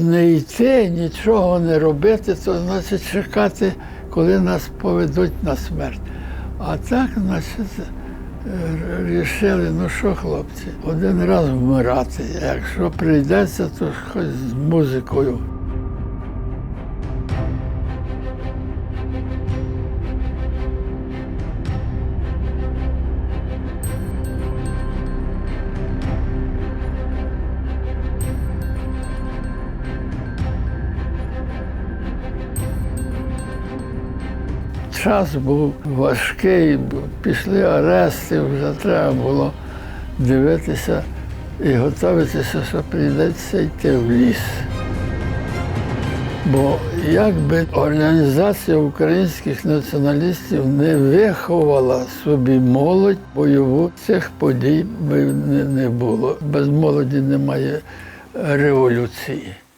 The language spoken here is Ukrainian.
не йти, нічого не робити, то значить чекати, коли нас поведуть на смерть. А так, значить, е, рішили, ну що, хлопці, один раз вмирати. Якщо прийдеться, то хоч з музикою. Час був важкий, пішли арести, вже треба було дивитися і готуватися, що прийдеться йти в ліс. Бо якби організація українських націоналістів не виховала собі молодь бойову, цих подій би не, було. Без молоді немає революції.